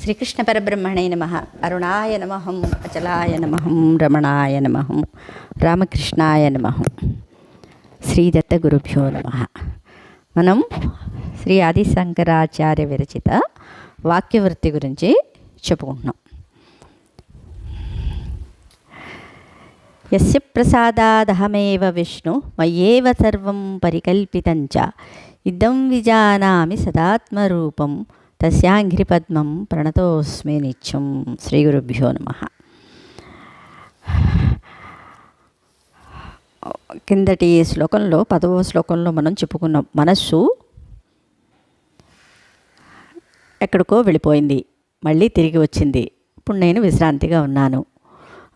శ్రీకృష్ణ పరబ్రహ్మణే నమ. అరుణాయ నమహం అచలాయ నమహం రమణాయ నమహం రామకృష్ణాయ నమహం శ్రీదత్త గురుభ్యో నమ. మనం శ్రీ ఆది శంకరాచార్య విరచిత వాక్యవృత్తి గురించి చెప్పుకుంటున్నాం. యస్య ప్రసాదాదహమేవ విష్ణు మయ్యేవ సర్వం పరికల్పితంచ. ఇదం విజానామి సదాత్మరూపం. తస్యాంఘ్రిపద్మం ప్రణతోస్మి నిత్యం శ్రీ గురుభ్యో నమ. కిందటి శ్లోకంలో పదవ శ్లోకంలో మనం చెప్పుకున్నాం మనస్సు ఎక్కడికో వెళ్ళిపోయింది మళ్ళీ తిరిగి వచ్చింది. ఇప్పుడు నేను విశ్రాంతిగా ఉన్నాను.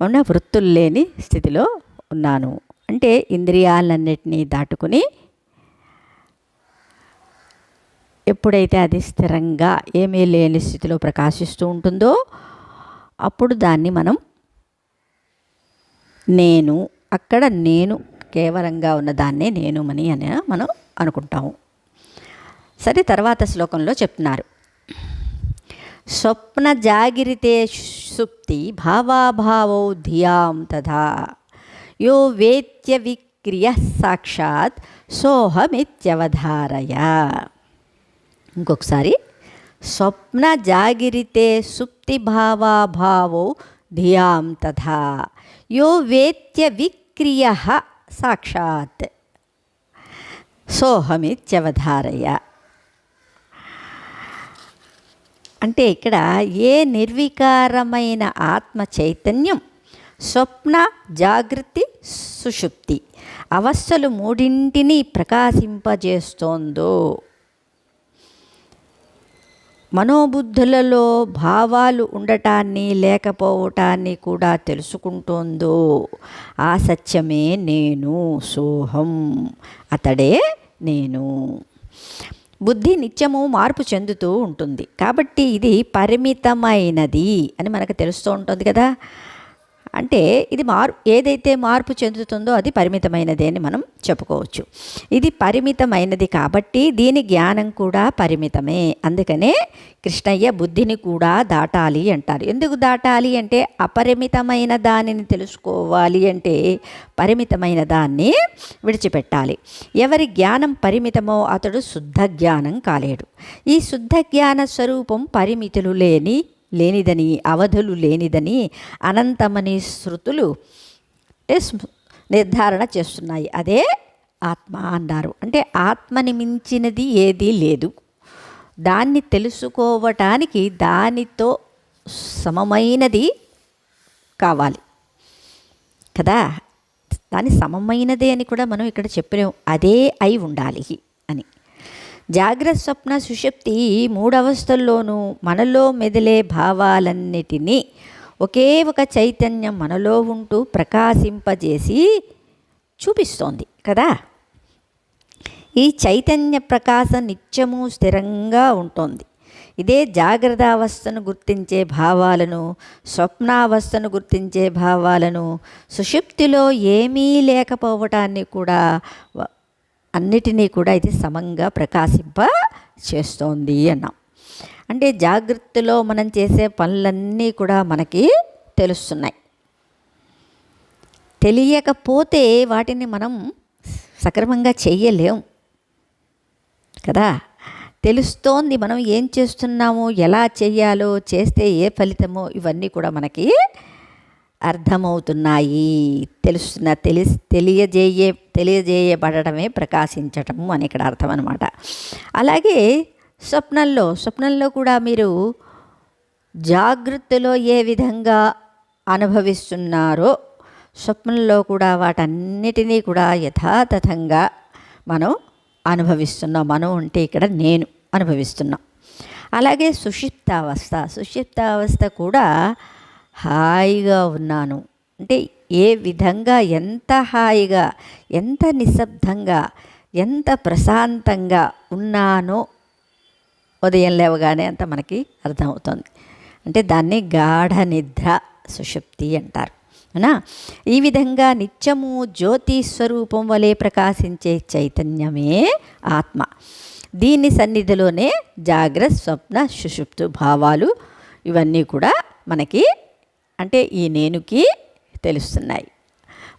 అవునా? వృత్తులు లేని స్థితిలో ఉన్నాను. అంటే ఇంద్రియాలన్నిటినీ దాటుకుని ఎప్పుడైతే అది స్థిరంగా ఏమీ లేని స్థితిలో ప్రకాశిస్తూ ఉంటుందో అప్పుడు దాన్ని మనం నేను అక్కడ నేను కేవలంగా ఉన్న దాన్నే నేను అని అని మనం అనుకుంటాము. సరే తర్వాత శ్లోకంలో చెప్తున్నారు. స్వప్న జాగిరితే సుప్తి భావాభావో ధియాం తథా. యో వేత్య విక్రియ సాక్షాత్ సోహమిత్యవధారయ. ఇంకొకసారి. స్వప్న జాగిరితే సుప్తి భావాభావో ధియాం తథా. యో వేత్య విక్రియ సాక్షాత్. సోహమిత్యవధారయ అంటే ఇక్కడ ఏ నిర్వికారమైన ఆత్మ చైతన్యం? స్వప్న జాగృతి సుషుప్తి. అవస్థలు మూడింటిని ప్రకాశింపజేస్తోందో. మనోబుద్ధులలో భావాలు ఉండటాన్ని లేకపోవటాన్ని కూడా తెలుసుకుంటోందో ఆ సత్యమే నేను సోహం అతడే నేను. బుద్ధి నిత్యము మార్పు చెందుతూ ఉంటుంది. కాబట్టి ఇది పరిమితమైనది అని మనకు తెలుస్తూ ఉంటుంది కదా. అంటే ఇది మార్ ఏదైతే మార్పు చెందుతుందో అది పరిమితమైనది అని మనం చెప్పుకోవచ్చు. ఇది పరిమితమైనది కాబట్టి దీని జ్ఞానం కూడా పరిమితమే. అందుకనే కృష్ణయ్య బుద్ధిని కూడా దాటాలి అంటారు. ఎందుకు దాటాలి అంటే అపరిమితమైన దానిని తెలుసుకోవాలి అంటే పరిమితమైన దాన్ని విడిచిపెట్టాలి. ఎవరి జ్ఞానం పరిమితమో అతడు శుద్ధ జ్ఞానం కాలేడు. ఈ శుద్ధ జ్ఞాన స్వరూపం పరిమితులు లేని లేనిదని అవధులు లేనిదని అనంతమని శృతులు అంటే నిర్ధారణ చేస్తున్నాయి. అదే ఆత్మ అన్నారు. అంటే ఆత్మని మించినది ఏదీ లేదు. దాన్ని తెలుసుకోవటానికి దానితో సమమైనది కావాలి. కదా? దాని సమమైనదే అని కూడా మనం ఇక్కడ చెప్పినాం అదే అయి ఉండాలి. జాగ్రత్త స్వప్న సుషుప్తి మూడవస్థల్లోనూ మనలో మెదిలే భావాలన్నిటినీ ఒకే ఒక చైతన్యం మనలో ఉంటూ ప్రకాశింపజేసి చూపిస్తోంది కదా? ఈ చైతన్య ప్రకాశం నిత్యము స్థిరంగా ఉంటుంది. ఇదే జాగ్రత్త అవస్థను గుర్తించే భావాలను స్వప్నావస్థను గుర్తించే భావాలను సుషుప్తిలో ఏమీ లేకపోవటాన్ని కూడా అన్నిటినీ కూడా ఇది సమంగా ప్రకాశింప చేస్తోంది అన్నాం. అంటే జాగ్రత్తలో మనం చేసే పనులన్నీ కూడా మనకి తెలుస్తున్నాయి. తెలియకపోతే వాటిని మనం సక్రమంగా చెయ్యలేం. కదా? తెలుస్తోంది మనం ఏం చేస్తున్నామో ఎలా చేయాలో చేస్తే ఏ ఫలితమో ఇవన్నీ కూడా మనకి అర్థమవుతున్నాయి. తెలుస్తున్న తెలి తెలియజేయే తెలియజేయబడటమే ప్రకాశించటము అని ఇక్కడ అర్థం అనమాట అలాగే స్వప్నంలో స్వప్నంలో కూడా మీరు జాగ్రత్తలో ఏ విధంగా అనుభవిస్తున్నారో స్వప్నంలో కూడా వాటన్నిటినీ కూడా యథాతథంగా మనం అనుభవిస్తున్నాం. మనం ఉంటే ఇక్కడ నేను అనుభవిస్తున్నాం. అలాగే సుషిప్తావస్థ సుషిప్తావస్థ కూడా హాయిగా ఉన్నాను. అంటే ఏ విధంగా ఎంత హాయిగా ఎంత నిశ్శబ్దంగా ఎంత ప్రశాంతంగా ఉన్నానో ఉదయం లేవగానే అంత మనకి అర్థమవుతుంది. అంటే దాన్ని గాఢ నిద్ర సుషుప్తి అంటారు. అవునా? ఈ విధంగా నిత్యము జ్యోతి స్వరూపం వలె ప్రకాశించే చైతన్యమే ఆత్మ. దీని సన్నిధిలోనే జాగ్రత్త స్వప్న సుషుప్తు భావాలు ఇవన్నీ కూడా మనకి అంటే ఈ నేనుకి తెలుస్తున్నాయి.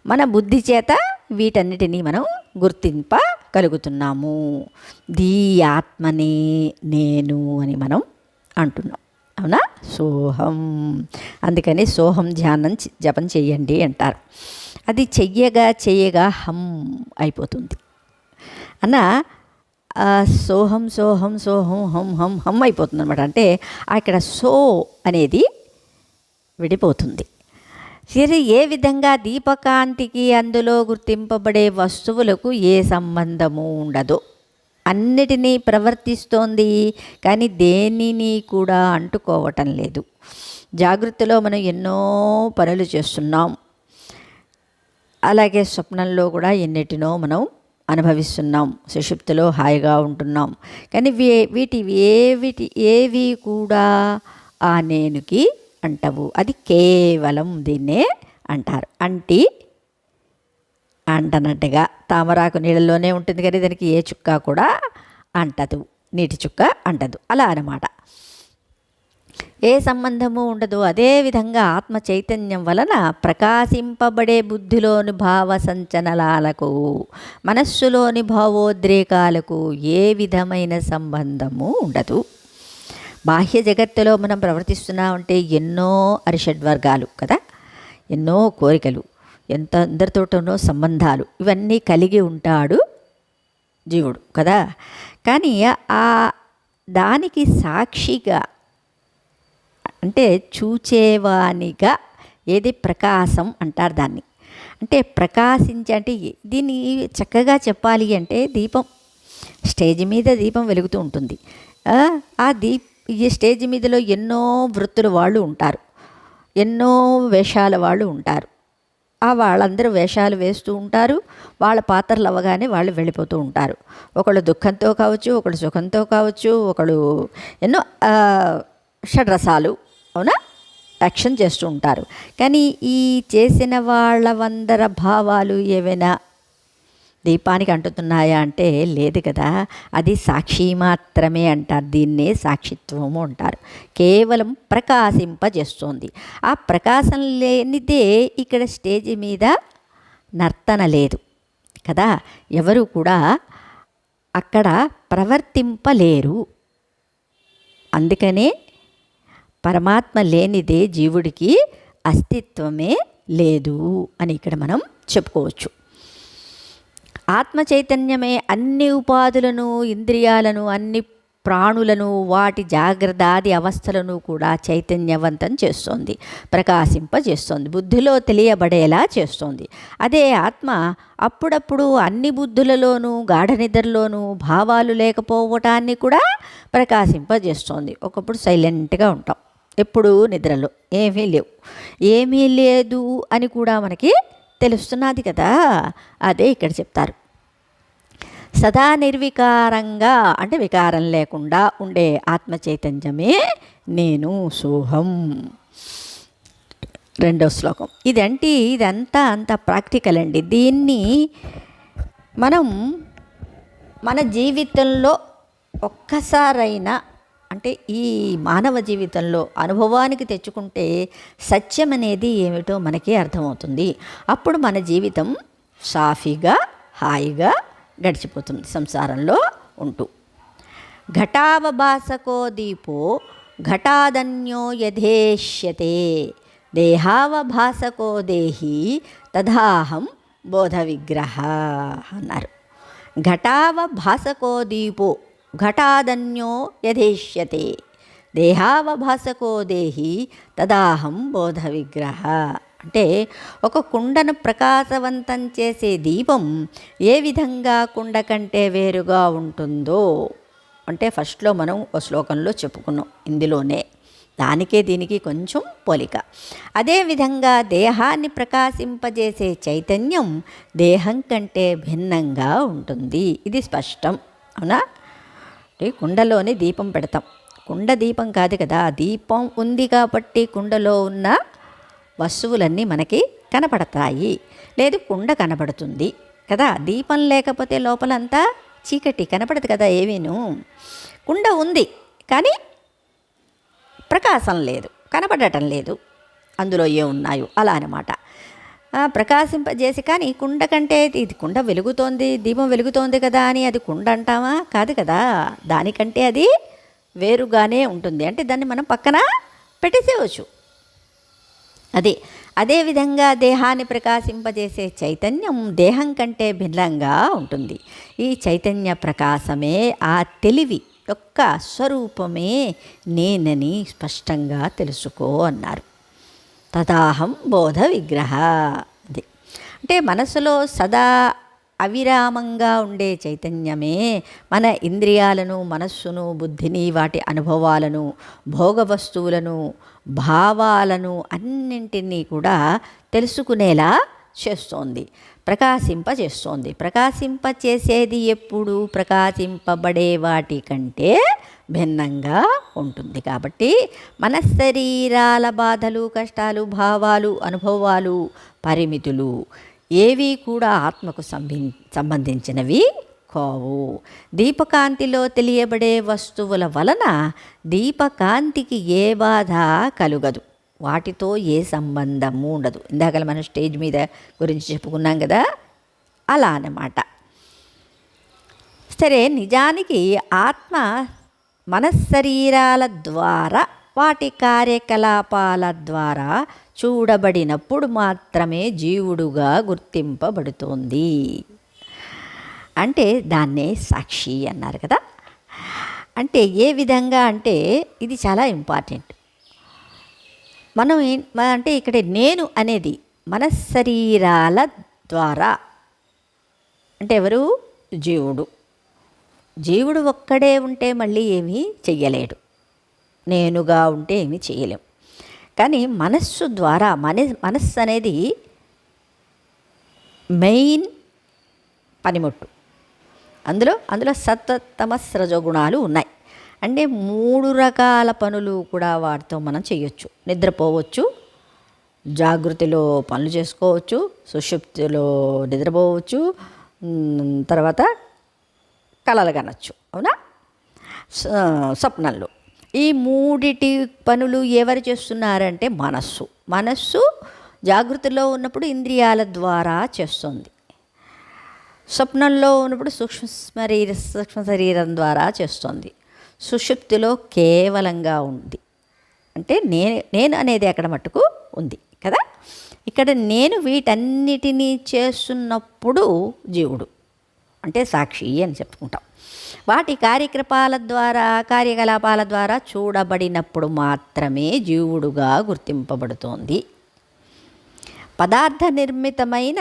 మన బుద్ధి చేత వీటన్నిటినీ మనం గుర్తింపగలుగుతున్నాము. దీ ఆత్మనే నేను అని మనం అంటున్నాం. అవునా? సోహం. అందుకని సోహం ధ్యానం జపం చెయ్యండి అంటారు. అది చెయ్యగా చెయ్యగా హం అయిపోతుంది. అన్న సోహం సోహం సోహం హం హం హం అయిపోతుంది అనమాట అంటే అక్కడ సో అనేది విడిపోతుంది. సిరి ఏ విధంగా దీపకాంతికి అందులో గుర్తింపబడే వస్తువులకు ఏ సంబంధము ఉండదు. అన్నిటినీ ప్రవర్తిస్తోంది కానీ దేనిని కూడా అంటుకోవటం లేదు. జాగ్రత్తలో మనం ఎన్నో పనులు చేస్తున్నాం. అలాగే స్వప్నంలో కూడా ఎన్నిటినో మనం అనుభవిస్తున్నాం. సుషుప్తిలో హాయిగా ఉంటున్నాం. కానీ వీ వీటి ఏవిటి ఏవి కూడా ఆ నేనుకి అంటవు. అది కేవలం దీన్నే అంటారు. అంటి అంటనట్టుగా తామరాకు నీళ్ళలోనే ఉంటుంది కానీ దానికి ఏ చుక్క కూడా అంటదు. నీటి చుక్క అంటదు. అలా అనమాట ఏ సంబంధము ఉండదు. అదేవిధంగా ఆత్మ చైతన్యం వలన ప్రకాశింపబడే బుద్ధిలోని భావ సంచలనాలకు మనస్సులోని భావోద్రేకాలకు ఏ విధమైన సంబంధము ఉండదు. బాహ్య జగత్తులో మనం ప్రవర్తిస్తున్నా ఉంటే ఎన్నో అరిషడ్వర్గాలు కదా? ఎన్నో కోరికలు ఎంత అందరితోటనో సంబంధాలు ఇవన్నీ కలిగి ఉంటాడు జీవుడు కదా? కానీ ఆ దానికి సాక్షిగా అంటే చూచేవానిగా ఏది ప్రకాశం అంటారు దాన్ని. అంటే ప్రకాశించి అంటే దీన్ని చక్కగా చెప్పాలి అంటే దీపం స్టేజ్ మీద దీపం వెలుగుతూ ఉంటుంది. ఆ, ఆ దీప్ ఈ స్టేజ్ మీదలో ఎన్నో వృత్తుల వాళ్ళు ఉంటారు. ఎన్నో వేషాల వాళ్ళు ఉంటారు. ఆ వాళ్ళందరూ వేషాలు వేస్తూ ఉంటారు. వాళ్ళ పాత్రలు అవ్వగానే వాళ్ళు వెళ్ళిపోతూ ఉంటారు. ఒకళ్ళు దుఃఖంతో కావచ్చు ఒకళ్ళు సుఖంతో కావచ్చు ఒకళ్ళు ఎన్నో షడ్రసాలు అవునా? యాక్షన్ చేస్తూ ఉంటారు. కానీ ఈ చేసిన వాళ్ళ వందర భావాలు ఏవైనా దీపానికి అంటుతున్నాయా అంటే లేదు కదా. అది సాక్షి మాత్రమే అంటారు. దీన్నే సాక్షిత్వము అంటారు. కేవలం ప్రకాశింపజేస్తుంది. ఆ ప్రకాశం లేనిదే ఇక్కడ స్టేజ్ మీద నర్తన లేదు కదా. ఎవరు కూడా అక్కడ ప్రవర్తింపలేరు. అందుకనే పరమాత్మ లేనిదే జీవుడికి అస్తిత్వమే లేదు అని ఇక్కడ మనం చెప్పుకోవచ్చు. ఆత్మ చైతన్యమే అన్ని ఉపాధులను ఇంద్రియాలను అన్ని ప్రాణులను వాటి జాగ్రత్తాది అవస్థలను కూడా చైతన్యవంతం చేస్తోంది ప్రకాశింపజేస్తోంది బుద్ధిలో తెలియబడేలా చేస్తోంది. అదే ఆత్మ అప్పుడప్పుడు అన్ని బుద్ధులలోనూ గాఢ నిద్రలోనూ భావాలు లేకపోవటాన్ని కూడా ప్రకాశింపజేస్తోంది. ఒకప్పుడు సైలెంట్గా ఉంటాం ఎప్పుడు నిద్రలో ఏమీ లేవు. ఏమీ లేదు అని కూడా మనకి తెలుస్తున్నది కదా? అదే ఇక్కడ చెప్తారు. సదా నిర్వికారంగా అంటే వికారం లేకుండా ఉండే ఆత్మ చైతన్యమే నేను సోహం. రెండో శ్లోకం. ఇదంటే ఇదంతా అంత ప్రాక్టికల్ అండి. దీన్ని మనం మన జీవితంలో ఒక్కసారైనా అంటే ఈ మానవ జీవితంలో అనుభవానికి తెచ్చుకుంటే సత్యం అనేది ఏమిటో మనకి అర్థమవుతుంది. అప్పుడు మన జీవితం సాఫీగా హాయిగా గడిచిపోతుంది సంసారంలో ఉంటూ. ఘటావభాసకో దీపో ఘటాదన్యో యథేష్యతే దేహావభాసకో దేహి తదాహం బోధ విగ్రహ అన్నారు. ఘటావభాసకో దీపో ఘటాదన్యో యథేష్యతే. దేహావభాసకో దేహి తదాహం బోధ విగ్రహ అంటే ఒక కుండను ప్రకాశవంతం చేసే దీపం ఏ విధంగా కుండ కంటే వేరుగా ఉంటుందో అంటే ఫస్ట్లో మనం ఒక శ్లోకంలో చెప్పుకున్నాం ఇందులోనే. దానికే దీనికి కొంచెం పోలిక. అదేవిధంగా దేహాన్ని ప్రకాశింపజేసే చైతన్యం దేహం కంటే భిన్నంగా ఉంటుంది. ఇది స్పష్టం. అవునా? అంటే కుండలోనే దీపం పెడతాం. కుండ దీపం కాదు కదా దీపం ఉంది కాబట్టి కుండలో ఉన్న వస్తువులన్నీ మనకి కనపడతాయి. లేదు కుండ కనబడుతుంది కదా దీపం లేకపోతే లోపలంతా చీకటి కనపడదు కదా ఏమీను? కుండ ఉంది కానీ ప్రకాశం లేదు కనపడటం లేదు. అందులో ఏమున్నాయో అలా అనమాట ప్రకాశింపజేసి కానీ కుండ కంటే ఇది కుండ వెలుగుతోంది దీపం వెలుగుతోంది కదా అని అది కుండ అంటామా? కాదు కదా. దానికంటే అది వేరుగానే ఉంటుంది. అంటే దాన్ని మనం పక్కన పెట్టేసేయవచ్చు. అది అదేవిధంగా దేహాన్ని ప్రకాశింపజేసే చైతన్యం దేహం కంటే భిన్నంగా ఉంటుంది. ఈ చైతన్య ప్రకాశమే ఆ తెలివి యొక్క స్వరూపమే నేనని స్పష్టంగా తెలుసుకో అన్నారు. తదాహం బోధ విగ్రహ అది. అంటే మనసులో సదా అవిరామంగా ఉండే చైతన్యమే మన ఇంద్రియాలను మనస్సును బుద్ధిని వాటి అనుభవాలను భోగ వస్తువులను భావాలను అన్నింటినీ కూడా తెలుసుకునేలా చేస్తోంది. ప్రకాశింపజేస్తోంది. ప్రకాశింపచేసేది ఎప్పుడు? ప్రకాశింపబడే వాటి కంటే భిన్నంగా ఉంటుంది కాబట్టి మన శరీరాల బాధలు కష్టాలు భావాలు అనుభవాలు పరిమితులు ఏవి కూడా ఆత్మకు సంబి సంబంధించినవి కావు. దీపకాంతిలో తెలియబడే వస్తువుల వలన దీపకాంతికి ఏ బాధ కలుగదు. వాటితో ఏ సంబంధము ఉండదు. ఇందాక మనం స్టేజ్ మీద గురించి చెప్పుకున్నాం కదా? అలా అన్నమాట. సరే నిజానికి ఆత్మ మనశరీరాల ద్వారా వాటి కార్యకలాపాల ద్వారా చూడబడినప్పుడు మాత్రమే జీవుడుగా గుర్తింపబడుతోంది. అంటే దాన్నే సాక్షి అన్నారు కదా? అంటే ఏ విధంగా అంటే ఇది చాలా ఇంపార్టెంట్. మనం అంటే ఇక్కడ నేను అనేది మన శరీరాల ద్వారా. అంటే ఎవరు? జీవుడు. జీవుడు ఒక్కడే ఉంటే మళ్ళీ ఏమీ చెయ్యలేడు. నేనుగా ఉంటే ఏమీ చేయలేం కానీ మనస్సు ద్వారా మన మనస్సు అనేది మెయిన్ పనిముట్టు. అందులో అందులో సతతమస్ గుణాలు ఉన్నాయి. అంటే మూడు రకాల పనులు కూడా వాటితో మనం చేయొచ్చు. నిద్రపోవచ్చు జాగృతిలో పనులు చేసుకోవచ్చు సుషుప్తిలో నిద్రపోవచ్చు తర్వాత కలలు కనొచ్చు. అవునా? స్వప్నంలో. ఈ మూడిటి పనులు ఎవరు చేస్తున్నారంటే మనస్సు. మనస్సు జాగృతిలో ఉన్నప్పుడు ఇంద్రియాల ద్వారా చేస్తుంది. స్వప్నంలో ఉన్నప్పుడు సూక్ష్మ శరీర సూక్ష్మ శరీరం ద్వారా చేస్తుంది. సుషుప్తిలో కేవలంగా ఉంది. అంటే నేను నేను అనేది అక్కడ మట్టుకు ఉంది కదా? ఇక్కడ నేను వీటన్నిటినీ చేస్తున్నప్పుడు జీవుడు. అంటే సాక్షి అని చెప్పుకుంటాం. వాటి కార్యకలాపాల ద్వారా కార్యకలాపాల ద్వారా చూడబడినప్పుడు మాత్రమే జీవుడుగా గుర్తింపబడుతోంది. పదార్థ నిర్మితమైన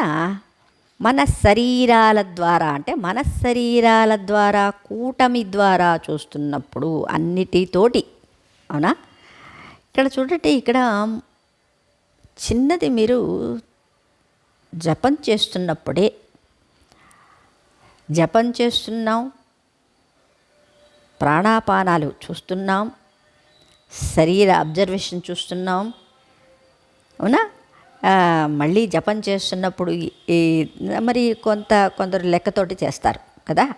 మన శరీరాల ద్వారా అంటే మన శరీరాల ద్వారా కూటమి ద్వారా చూస్తున్నప్పుడు అన్నిటితోటి అవునా? ఇక్కడ చూడండి ఇక్కడ చిన్నది మీరు జపం చేస్తున్నప్పుడే జపం చేస్తున్నాం ప్రాణాపానాలు చూస్తున్నాం శరీర అబ్జర్వేషన్ చూస్తున్నాం అవునా? మళ్ళీ జపం చేస్తున్నప్పుడు ఈ- మరి కొంత కొందరు లెక్కతోటి చేస్తారు కదా?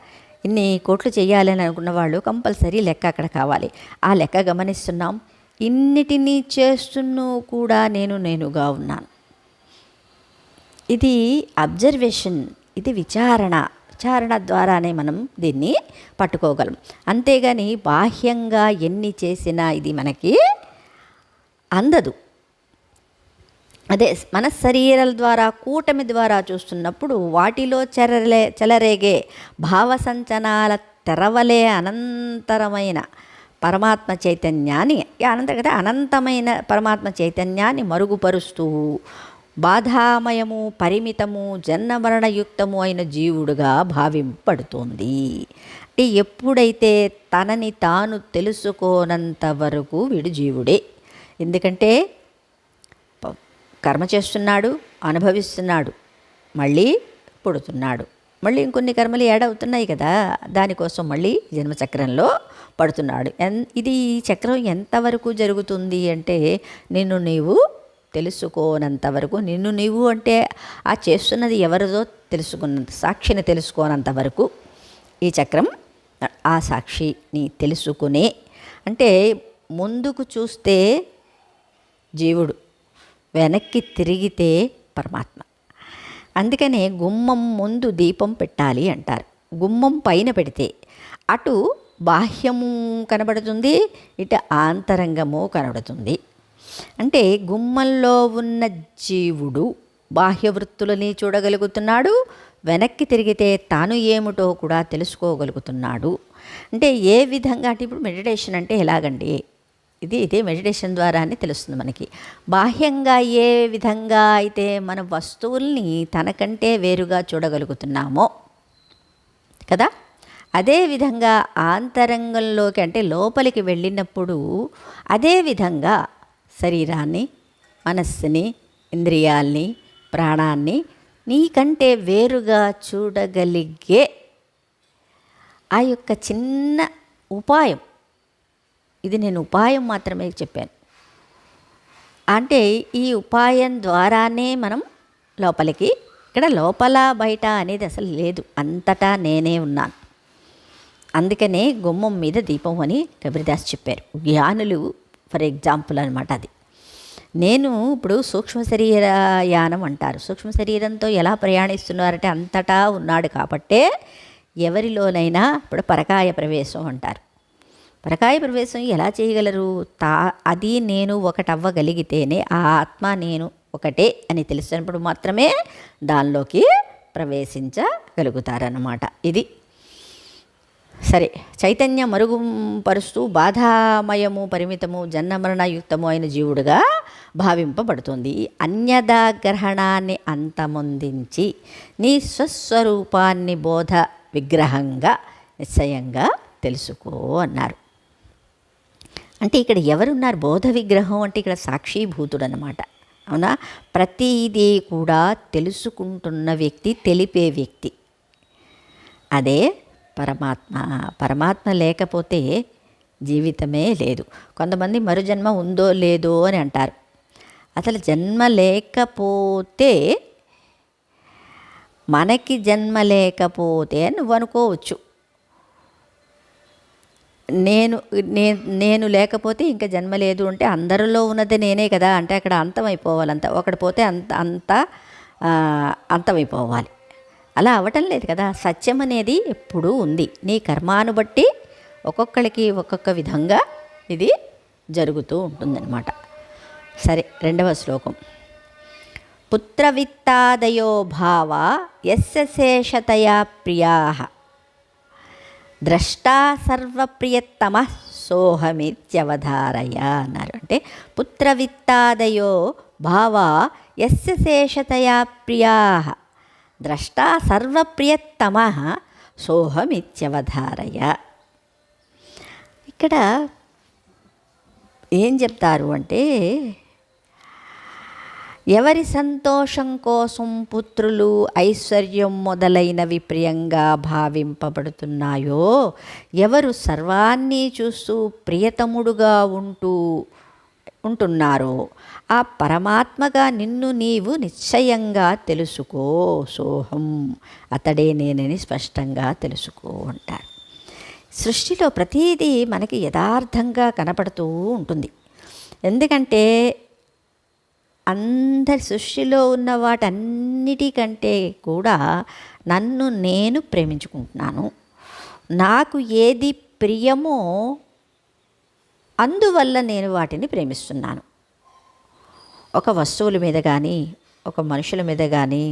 ఇన్ని కోట్లు చేయాలని అనుకున్న వాళ్ళు కంపల్సరీ లెక్క అక్కడ కావాలి. ఆ లెక్క గమనిస్తున్నాం. ఇన్నిటినీ చేస్తున్నూ కూడా నేను నేనుగా ఉన్నాను. ఇది అబ్జర్వేషన్ ఇది విచారణ. విచారణ ద్వారానే మనం దీన్ని పట్టుకోగలం. అంతేగాని బాహ్యంగా ఎన్ని చేసినా ఇది మనకి అందదు. అదే మన శరీరాల ద్వారా కూటమి ద్వారా చూస్తున్నప్పుడు వాటిలో చెరలే చెలరేగే భావ సంచనాల తెరవలే అనంతరమైన పరమాత్మ చైతన్యాన్ని అనంత కదా అనంతమైన పరమాత్మ చైతన్యాన్ని మరుగుపరుస్తూ బాధామయము పరిమితము జన్మరణయుక్తము అయిన జీవుడుగా భావింపడుతోంది. అంటే ఎప్పుడైతే తనని తాను తెలుసుకోనంత వరకు వీడు జీవుడే. ఎందుకంటే కర్మ చేస్తున్నాడు అనుభవిస్తున్నాడు మళ్ళీ పుడుతున్నాడు. మళ్ళీ ఇంకొన్ని కర్మలు ఏడవుతున్నాయి కదా దానికోసం మళ్ళీ జన్మచక్రంలో పడుతున్నాడు. ఎన్ ఇది ఈ చక్రం ఎంతవరకు జరుగుతుంది అంటే నిన్ను నీవు తెలుసుకోనంత వరకు నిన్ను నీవు అంటే ఆ చేస్తున్నది ఎవరిదో తెలుసుకున్నంత సాక్షిని తెలుసుకోనంత వరకు ఈ చక్రం ఆ సాక్షిని తెలుసుకునే అంటే ముందుకు చూస్తే జీవుడు వెనక్కి తిరిగితే పరమాత్మ. అందుకనే గుమ్మం ముందు దీపం పెట్టాలి అంటారు. గుమ్మం పైన పెడితే అటు బాహ్యము కనబడుతుంది ఇటు ఆంతరంగము కనబడుతుంది. అంటే గుమ్మంలో ఉన్న జీవుడు బాహ్య వృత్తులని చూడగలుగుతున్నాడు వెనక్కి తిరిగితే తాను ఏమిటో కూడా తెలుసుకోగలుగుతున్నాడు. అంటే ఏ విధంగా అంటే ఇప్పుడు మెడిటేషన్ అంటే ఎలాగండి? ఇది ఇదే మెడిటేషన్ ద్వారానే తెలుస్తుంది మనకి. బాహ్యంగా ఏ విధంగా అయితే మన వస్తువుల్ని తనకంటే వేరుగా చూడగలుగుతున్నామో కదా? అదే విధంగా ఆంతరంగంలోకి అంటే లోపలికి వెళ్ళినప్పుడు అదే విధంగా శరీరాన్ని మనస్సుని ఇంద్రియాల్ని ప్రాణాన్ని నీకంటే వేరుగా చూడగలిగే ఆ యొక్క చిన్న ఉపాయం ఇది నేను ఉపాయం మాత్రమే చెప్పాను. అంటే ఈ ఉపాయం ద్వారానే మనం లోపలికి ఇక్కడ లోపల బయట అనేది అసలు లేదు. అంతటా నేనే ఉన్నాను. అందుకనే గుమ్మం మీద దీపం అని కబీర్దాస్ చెప్పారు. జ్ఞానులు ఫర్ ఎగ్జాంపుల్ అనమాట అది. నేను ఇప్పుడు సూక్ష్మ శరీర యానం అంటారు. సూక్ష్మ శరీరంతో ఎలా ప్రయాణిస్తున్నారంటే అంతటా ఉన్నాడు కాబట్టే ఎవరిలోనైనా ఇప్పుడు పరకాయ ప్రవేశం అంటారు. పరకాయ ప్రవేశం ఎలా చేయగలరు? తా అది నేను ఒకటవ్వగలిగితేనే ఆ ఆత్మ నేను ఒకటే అని తెలిసినప్పుడు మాత్రమే దానిలోకి ప్రవేశించగలుగుతారన్నమాట. ఇది. సరే చైతన్య మరుగుపరుస్తూ బాధామయము పరిమితము జన్మరణయుక్తము అయిన జీవుడుగా భావింపబడుతుంది. అన్యదా గ్రహణాన్ని అంతమొందించి నీ స్వస్వరూపాన్ని బోధ విగ్రహంగా నిశ్చయంగా తెలుసుకో అన్నారు. అంటే ఇక్కడ ఎవరున్నారు? బోధ విగ్రహం అంటే ఇక్కడ సాక్షిభూతుడు అనమాట అవునా? ప్రతిదీ కూడా తెలుసుకుంటున్న వ్యక్తి తెలిపే వ్యక్తి. అదే పరమాత్మ. పరమాత్మ లేకపోతే జీవితమే లేదు. కొంతమంది మరుజన్మ ఉందో లేదో అని అంటారు. అసలు జన్మ లేకపోతే మనకి జన్మ లేకపోతే నువ్వు అనుకోవచ్చు. నేను నేను నేను లేకపోతే ఇంకా జన్మ లేదు అంటే అందరిలో ఉన్నది నేనే కదా అంటే అక్కడ అంతమైపోవాలంత ఒకటి పోతే అంత అంత అంతమైపోవాలి. అలా అవ్వటం లేదు కదా సత్యం అనేది ఎప్పుడూ ఉంది. నీ కర్మాను బట్టి ఒక్కొక్కరికి ఒక్కొక్క విధంగా ఇది జరుగుతూ ఉంటుందన్నమాట. సరే రెండవ శ్లోకం. పుత్రవిత్తాదయో భావ ఎస్య శేషతయా ప్రియా. ద్రష్టా సర్వప్రియతమ సోహమిత్యవధారయ అన్నారు. అంటే పుత్రవిత్తాదయో భావా ఎస్య శేషతయా ప్రియా. ద్రష్టా సర్వప్రియతమ సోహమిత్యవధారయ. ఇక్కడ ఏం చెప్తారు అంటే ఎవరి సంతోషం కోసం పుత్రులు ఐశ్వర్యం మొదలైనవి ప్రియంగా భావింపబడుతున్నాయో ఎవరు సర్వాన్ని చూస్తూ ప్రియతముడుగా ఉంటూ ఉంటున్నారో ఆ పరమాత్మగా నిన్ను నీవు నిశ్చయంగా తెలుసుకో సోహం అతడే నేనని స్పష్టంగా తెలుసుకో అంటారు సృష్టిలో ప్రతీదీ మనకి యథార్థంగా కనపడుతూ ఉంటుంది. ఎందుకంటే అందరి సృష్టిలో ఉన్న వాటన్నిటికంటే కూడా నన్ను నేను ప్రేమించుకుంటున్నాను. నాకు ఏది ప్రియమో అందువల్ల నేను వాటిని ప్రేమిస్తున్నాను. ఒక వస్తువుల మీద కానీ ఒక మనుషుల మీద కానీ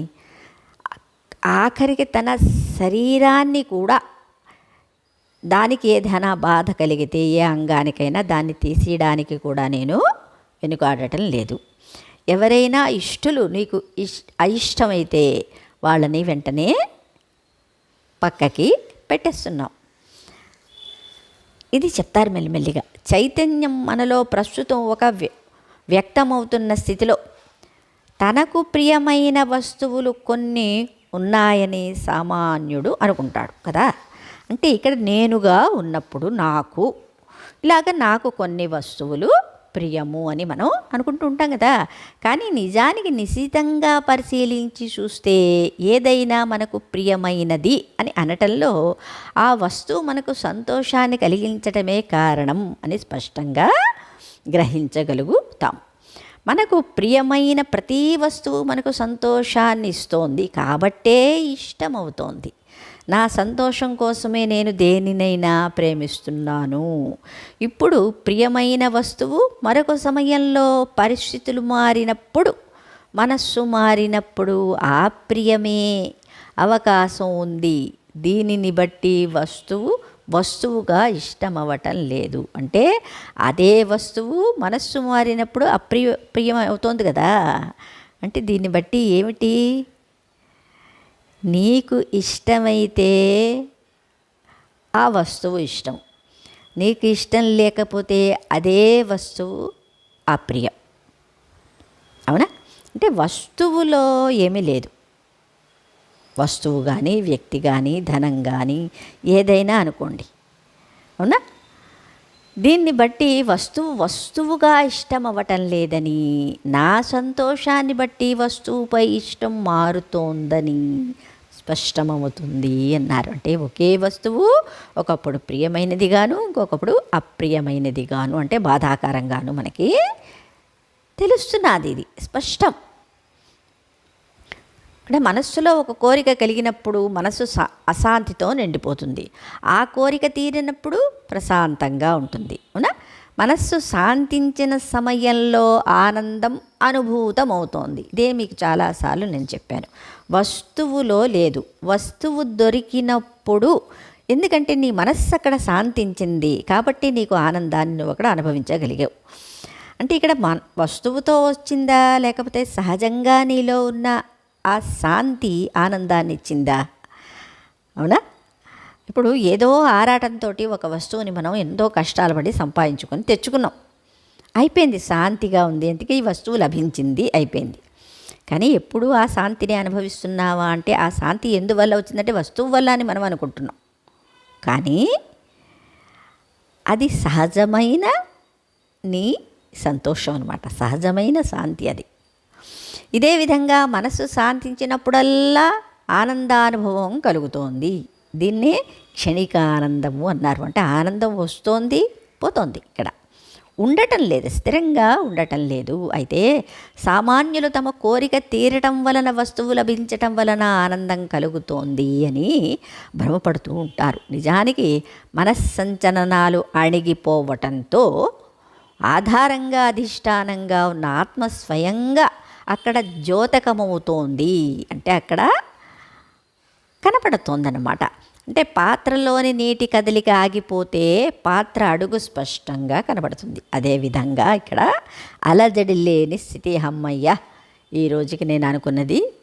ఆఖరికి తన శరీరాన్ని కూడా దానికి ఏదైనా బాధ కలిగితే ఏ అంగానికైనా దాన్ని తీసేయడానికి కూడా నేను వెనుకాడటం లేదు. ఎవరైనా ఇష్టలు నీకు ఇష్ అయిష్టమైతే వాళ్ళని వెంటనే పక్కకి పెట్టేస్తున్నాం. ఇది చెప్తారు మెల్లిమెల్లిగా. చైతన్యం మనలో ప్రస్తుతం ఒక వ్యక్తమవుతున్న స్థితిలో తనకు ప్రియమైన వస్తువులు కొన్ని ఉన్నాయని సామాన్యుడు అనుకుంటాడు కదా. అంటే ఇక్కడ నేనుగా ఉన్నప్పుడు నాకు ఇలాగ నాకు కొన్ని వస్తువులు ప్రియము అని మనం అనుకుంటూ ఉంటాం కదా. కానీ నిజానికి నిశితంగా పరిశీలించి చూస్తే ఏదైనా మనకు ప్రియమైనది అని అనటంలో ఆ వస్తువు మనకు సంతోషాన్ని కలిగించటమే కారణం అని స్పష్టంగా గ్రహించగలుగుతాం. మనకు ప్రియమైన ప్రతి వస్తువు మనకు సంతోషాన్ని ఇస్తోంది కాబట్టే ఇష్టమవుతోంది. నా సంతోషం కోసమే నేను దేనినైనా ప్రేమిస్తున్నాను. ఇప్పుడు ప్రియమైన వస్తువు మరొక సమయంలో పరిస్థితులు మారినప్పుడు మనస్సు మారినప్పుడు ఆ ప్రియమే అవకాశం ఉంది. దీనిని బట్టి వస్తువు వస్తువుగా ఇష్టం అవ్వటం లేదు. అంటే అదే వస్తువు మనస్సు మారినప్పుడు అప్రియ ప్రియమవుతోంది కదా. అంటే దీన్ని బట్టి ఏమిటి? నీకు ఇష్టమైతే ఆ వస్తువు ఇష్టం. నీకు ఇష్టం లేకపోతే అదే వస్తువు అప్రియం అవునా? అంటే వస్తువులో ఏమీ లేదు. వస్తువు కానీ వ్యక్తి కానీ ధనం కానీ ఏదైనా అనుకోండి. అవునా? దీన్ని బట్టి వస్తువు వస్తువుగా ఇష్టం అవ్వటం లేదని నా సంతోషాన్ని బట్టి వస్తువుపై ఇష్టం మారుతోందని స్పష్టమవుతుంది అన్నారు. అంటే ఒకే వస్తువు ఒకప్పుడు ప్రియమైనదిగాను ఇంకొకప్పుడు అప్రియమైనదిగాను అంటే బాధాకరంగాను మనకి తెలుస్తున్నది ఇది. స్పష్టం. అంటే మనస్సులో ఒక కోరిక కలిగినప్పుడు మనస్సు సా అశాంతితో నిండిపోతుంది. ఆ కోరిక తీరినప్పుడు ప్రశాంతంగా ఉంటుంది. అవునా? మనస్సు శాంతించిన సమయంలో ఆనందం అనుభూతమవుతోంది. ఇదే మీకు చాలాసార్లు నేను చెప్పాను. వస్తువులో లేదు. వస్తువు దొరికినప్పుడు ఎందుకంటే నీ మనస్సు అక్కడ శాంతించింది కాబట్టి నీకు ఆనందాన్ని నువ్వు అక్కడ అనుభవించగలిగావు. అంటే ఇక్కడ మన వస్తువుతో వచ్చిందా? లేకపోతే సహజంగా నీలో ఉన్న ఆ శాంతి ఆనందాన్ని ఇచ్చిందా? అవునా? ఇప్పుడు ఏదో ఆరాటంతో ఒక వస్తువుని మనం ఎంతో కష్టాలు పడి సంపాదించుకొని తెచ్చుకున్నాం. అయిపోయింది శాంతిగా ఉంది. అందుకే ఈ వస్తువు లభించింది అయిపోయింది. కానీ ఎప్పుడు ఆ శాంతిని అనుభవిస్తున్నావా అంటే ఆ శాంతి ఎందువల్ల వచ్చిందంటే వస్తువు వల్ల అని మనం అనుకుంటున్నాం. కానీ అది సహజమైన నీ సంతోషం అనమాట సహజమైన శాంతి అది. ఇదే విధంగా మనసు శాంతించినప్పుడల్లా ఆనందానుభవం కలుగుతోంది. దీన్నే క్షణికానందము అన్నారు. అంటే ఆనందం వస్తోంది పోతోంది ఇక్కడ. ఉండటం లేదు స్థిరంగా ఉండటం లేదు. అయితే సామాన్యులు తమ కోరిక తీరటం వలన వస్తువు లభించటం వలన ఆనందం కలుగుతోంది అని భ్రమపడుతూ ఉంటారు. నిజానికి మనస్సంచలనాలు అణిగిపోవటంతో ఆధారంగా అధిష్టానంగా ఉన్న ఆత్మ స్వయంగా అక్కడ ద్యోతకమవుతోంది. అంటే అక్కడ కనపడుతోందన్నమాట. అంటే పాత్రలోని నీటి కదలిక ఆగిపోతే పాత్ర అడుగు స్పష్టంగా కనబడుతుంది. అదేవిధంగా ఇక్కడ అలజడి లేని స్థితి అమ్మయ్య ఈ రోజుకి నేను అనుకున్నది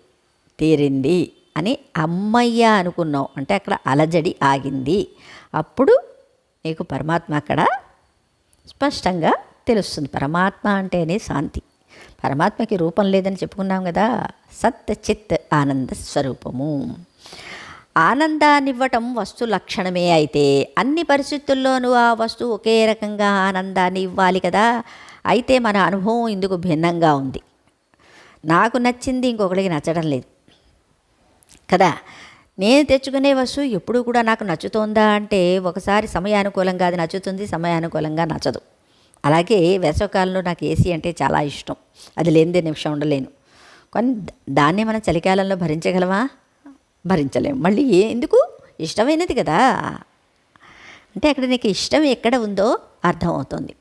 తీరింది అని అమ్మయ్య అనుకున్నావు. అంటే అక్కడ అలజడి ఆగింది. అప్పుడు నీకు పరమాత్మ అక్కడ స్పష్టంగా తెలుస్తుంది. పరమాత్మ అంటేనే శాంతి. పరమాత్మకి రూపం లేదని చెప్పుకున్నాం కదా సత్ చిత్ ఆనంద స్వరూపము. ఆనందాన్నివ్వటం వస్తు లక్షణమే అయితే. అన్ని పరిస్థితుల్లోనూ ఆ వస్తువు ఒకే రకంగా ఆనందాన్ని ఇవ్వాలి కదా. అయితే మన అనుభవం ఇందుకు భిన్నంగా ఉంది. నాకు నచ్చింది ఇంకొకరికి నచ్చడం లేదు. కదా? నేను తెచ్చుకునే వస్తువు ఎప్పుడు కూడా నాకు నచ్చుతోందా అంటే ఒకసారి సమయానుకూలంగా అది నచ్చుతుంది సమయానుకూలంగా నచ్చదు. అలాగే వేసవకాలంలో నాకు ఏసీ అంటే చాలా ఇష్టం. అది లేనిదే నిమిషం ఉండలేను. కానీ దాన్ని మనం చలికాలంలో భరించగలమా? భరించలేము. మళ్ళీ ఏ ఎందుకు? ఇష్టమైనది కదా. అంటే అక్కడ నీకు ఇష్టం ఎక్కడ ఉందో అర్థమవుతుంది.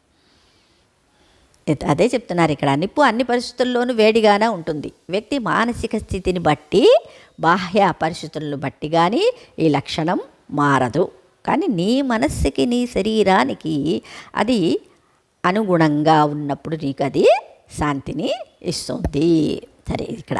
అదే చెప్తున్నారు ఇక్కడ. నిప్పు అన్ని పరిస్థితుల్లోనూ వేడిగానే ఉంటుంది. వ్యక్తి మానసిక స్థితిని బట్టి బాహ్య పరిస్థితులను బట్టి కానీ ఈ లక్షణం మారదు. కానీ నీ మనస్సుకి నీ శరీరానికి అది అనుగుణంగా ఉన్నప్పుడు నీకు అది శాంతిని ఇస్తుంది. సరే ఇక్కడ.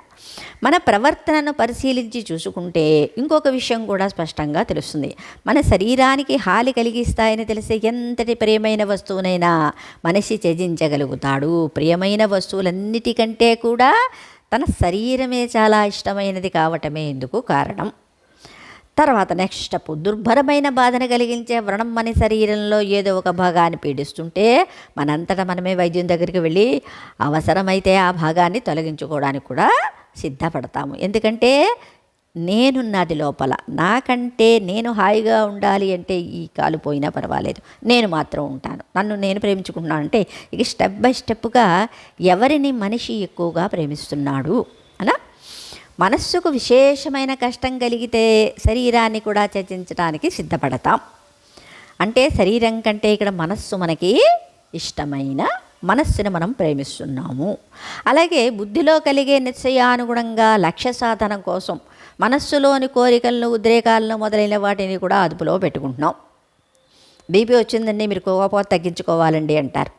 మన ప్రవర్తనను పరిశీలించి చూసుకుంటే ఇంకొక విషయం కూడా స్పష్టంగా తెలుస్తుంది. మన శరీరానికి హాని కలిగిస్తాయని తెలిసే ఎంతటి ప్రియమైన వస్తువునైనా మనిషి త్యజించగలుగుతాడు. ప్రియమైన వస్తువులన్నిటికంటే కూడా తన శరీరమే చాలా ఇష్టమైనది కావటమే ఎందుకు కారణం. తర్వాత నెక్స్ట్ స్టెప్ దుర్భరమైన బాధను కలిగించే వ్రణం మన శరీరంలో ఏదో ఒక భాగాన్ని పీడిస్తుంటే మనంతటా మనమే వైద్యం దగ్గరికి వెళ్ళి అవసరమైతే ఆ భాగాన్ని తొలగించుకోవడానికి కూడా సిద్ధపడతాము. ఎందుకంటే నేనున్నది లోపల. నాకంటే నేను హాయిగా ఉండాలి అంటే ఈ కాలు పోయినా పర్వాలేదు. నేను మాత్రం ఉంటాను. నన్ను నేను ప్రేమించుకుంటున్నాను అంటే ఇక స్టెప్ బై స్టెప్గా ఎవరిని మనిషి ఎక్కువగా ప్రేమిస్తున్నాడు? మనస్సుకు విశేషమైన కష్టం కలిగితే శరీరాన్ని కూడా చర్చించడానికి సిద్ధపడతాం. అంటే శరీరం కంటే ఇక్కడ మనస్సు మనకి ఇష్టమైన మనస్సుని మనం ప్రేమిస్తున్నాము. అలాగే బుద్ధిలో కలిగే నిశ్చయానుగుణంగా లక్ష్య సాధన కోసం మనస్సులోని కోరికలను ఉద్రేకాలను మొదలైన వాటిని కూడా అదుపులో పెట్టుకుంటున్నాం. బీపీ వచ్చిందండి మీరు కోపం తగ్గించుకోవాలండి అంటారు.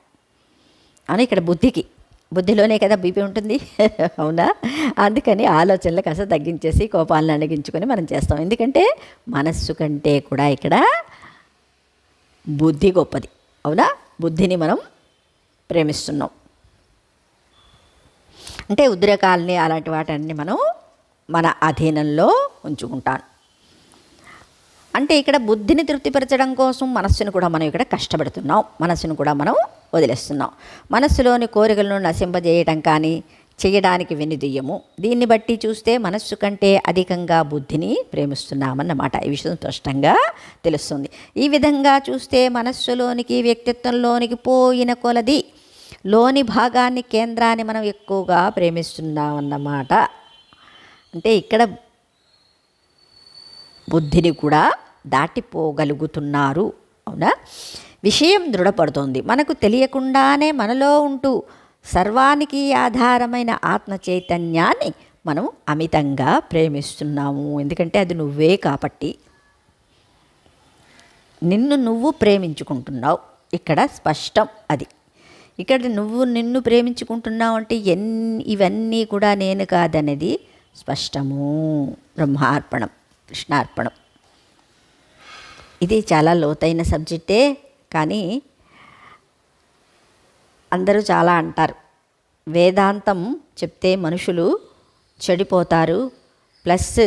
అని ఇక్కడ బుద్ధికి. బుద్ధిలోనే కదా బీపీ ఉంటుంది. అవునా? అందుకని ఆలోచనలు కాస్త తగ్గించేసి కోపాలను అణగించుకొని మనం చేస్తాం. ఎందుకంటే మనస్సు కంటే కూడా ఇక్కడ బుద్ధి గొప్పది. అవునా? బుద్ధిని మనం ప్రేమిస్తున్నాం. అంటే ఉద్రేకాలని అలాంటి వాటన్ని మనం మన అధీనంలో ఉంచుకుంటాను అంటే ఇక్కడ బుద్ధిని తృప్తిపరచడం కోసం మనస్సును కూడా మనం ఇక్కడ కష్టపడుతున్నాం. మనస్సును కూడా మనం వదిలేస్తున్నాం. మనస్సులోని కోరికలను నశింపజేయడం కానీ చేయడానికి వెనుదీయము. దీన్ని బట్టి చూస్తే మనస్సు కంటే అధికంగా బుద్ధిని ప్రేమిస్తున్నామన్నమాట. ఈ విషయం స్పష్టంగా తెలుస్తుంది. ఈ విధంగా చూస్తే మనస్సులోనికి వ్యక్తిత్వంలోనికి పోయిన కొలది లోని భాగాన్ని కేంద్రాన్ని మనం ఎక్కువగా ప్రేమిస్తున్నామన్నమాట. అంటే ఇక్కడ బుద్ధిని కూడా దాటిపోగలుగుతున్నారు. అవునా? విషయం దృఢపడుతోంది. మనకు తెలియకుండానే మనలో ఉంటూ సర్వానికి ఆధారమైన ఆత్మ చైతన్యాన్ని మనం అమితంగా ప్రేమిస్తున్నాము. ఎందుకంటే అది నువ్వే కాబట్టి. నిన్ను నువ్వు ప్రేమించుకుంటున్నావు. ఇక్కడ స్పష్టం అది. ఇక్కడ నువ్వు నిన్ను ప్రేమించుకుంటున్నావు అంటే ఎన్ని ఇవన్నీ కూడా నేను కాదనేది స్పష్టము. బ్రహ్మార్పణం కృష్ణార్పణం. ఇది చాలా లోతైన సబ్జెక్టే. కానీ అందరూ చాలా అంటారు. వేదాంతం చెప్తే మనుషులు చెడిపోతారు ప్లస్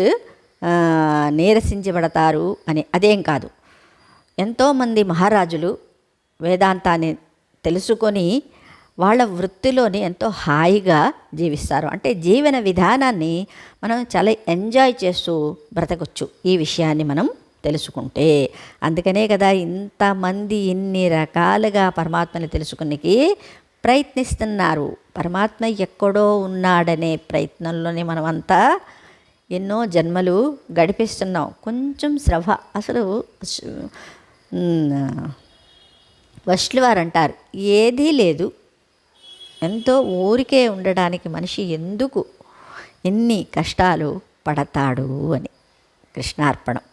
నీరసించబడతారు అని అదేం కాదు. ఎంతోమంది మహారాజులు వేదాంతాన్ని తెలుసుకొని వాళ్ళ వృత్తిలోని ఎంతో హాయిగా జీవిస్తారు. అంటే జీవన విధానాన్ని మనం చాలా ఎంజాయ్ చేస్తూ బ్రతకొచ్చు. ఈ విషయాన్ని మనం తెలుసుకుంటే. అందుకనే కదా ఇంతమంది ఇన్ని రకాలుగా పరమాత్మని తెలుసుకునికి ప్రయత్నిస్తున్నారు. పరమాత్మ ఎక్కడో ఉన్నాడనే ప్రయత్నంలోనే మనమంతా ఎన్నో జన్మలు గడిపిస్తున్నాం. కొంచెం శ్రవ అసలు వష్లు వారు అంటారు ఏదీ లేదు. ఎంతో ఊరికే ఉండడానికి మనిషి ఎందుకు ఎన్ని కష్టాలు పడతాడు అని కృష్ణార్పణం.